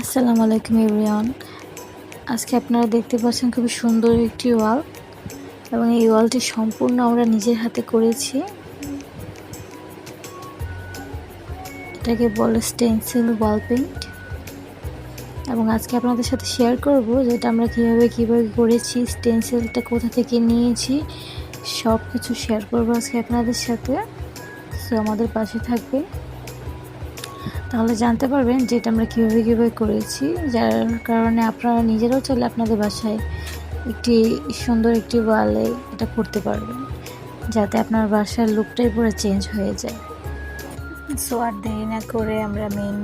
আসসালামু আলাইকুম এভরিওয়ান। আজকে আপনারা দেখতে পাচ্ছেন খুবই সুন্দর একটি ওয়াল এবং এই ওয়ালটি সম্পূর্ণ আমরা নিজের হাতে করেছি। এটাকে বলে স্টেন্সিল ওয়াল পেইন্ট এবং আজকে আপনাদের সাথে শেয়ার করব যেটা আমরা কীভাবে কীভাবে করেছি স্টেন্সিলটা কোথা থেকে নিয়েছি সব কিছু শেয়ার করব আজকে আপনাদের সাথে। সো আমাদের পাশে থাকবে তাহলে জানতে পারবেন যে এটা আমরা কীভাবে কীভাবে করেছি, যার কারণে আপনারা নিজেরাও চাইলে আপনাদের বাসায় একটি সুন্দর একটি ওয়ালে এটা করতে পারবেন, যাতে আপনার বাসার লুকটাই পুরো চেঞ্জ হয়ে যায়। সো আর দেরি না করে আমরা মেন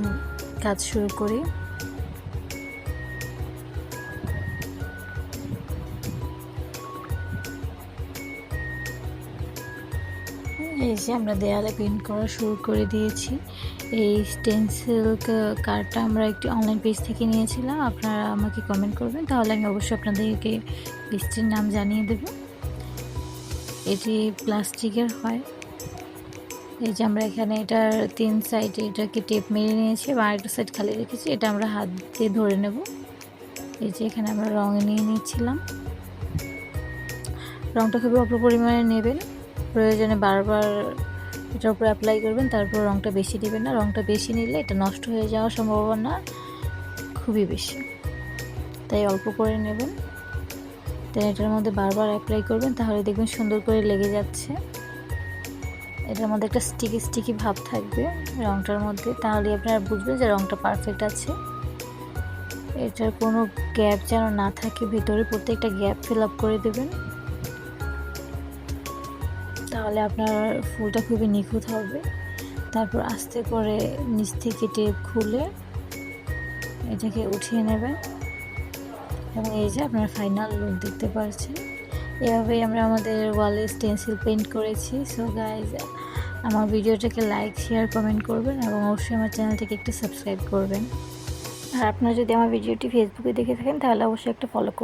কাজ শুরু করি। এই যে আমরা দেয়ালে পেন্ট করা শুরু করে দিয়েছি। এই স্টেন্সিল কার্ডটা আমরা একটি অনলাইন পেজ থেকে নিয়েছিলাম। আপনারা আমাকে কমেন্ট করবেন, তাহলে আমি অবশ্যই আপনাদেরকে পেজটির নাম জানিয়ে দেব। এটি প্লাস্টিকের হয়, এই যে আমরা এখানে এটার তিন সাইডে এটাকে টেপ মেরে নিয়েছি এবং আরেকটা সাইড খালি রেখেছি, এটা আমরা হাত দিয়ে ধরে নেব। এই যে এখানে আমরা রঙ নিয়ে নিচ্ছিলাম। রঙটা খুবই অল্প পরিমাণে নেবেন। প্রয়োজনে বারবার এটার উপরে অ্যাপ্লাই করবেন, তারপর রঙটা বেশি দেবেন না। রঙটা বেশি নিলে এটা নষ্ট হয়ে যাওয়ার সম্ভাবনা খুবই বেশি। তাই অল্প করে নেবেন। তাই এটার মধ্যে বারবার অ্যাপ্লাই করবেন, তাহলে দেখবেন সুন্দর করে লেগে যাচ্ছে। এটার মধ্যে একটা স্টিকি স্টিকি ভাব থাকবে রঙটার মধ্যে, তাহলে আপনারা বুঝবেন যে রঙটা পারফেক্ট আছে। এটার কোনো গ্যাপ যেন না থাকে, ভিতরে প্রত্যেকটা গ্যাপ ফিল আপ করে দেবেন। তাহলে আপনার ফুলটা খুবই নিখুঁত হবে। তারপর আস্তে করে নিচ থেকে টেপ খুলে এটাকে উঠিয়ে নেবেন। এবং এই যে আপনার ফাইনাল লুক দেখতে পাচ্ছেন। এভাবেই আমরা আমাদের ওয়ালে স্টেন্সিল পেন্ট করেছি। সো গাইজ আমার ভিডিওটাকে লাইক শেয়ার কমেন্ট করবেন এবং অবশ্যই আমার চ্যানেলটাকে একটু সাবস্ক্রাইব করবেন। আর আপনারা যদি আমার ভিডিওটি ফেসবুকে দেখে থাকেন, তাহলে অবশ্যই একটা ফলো করবেন।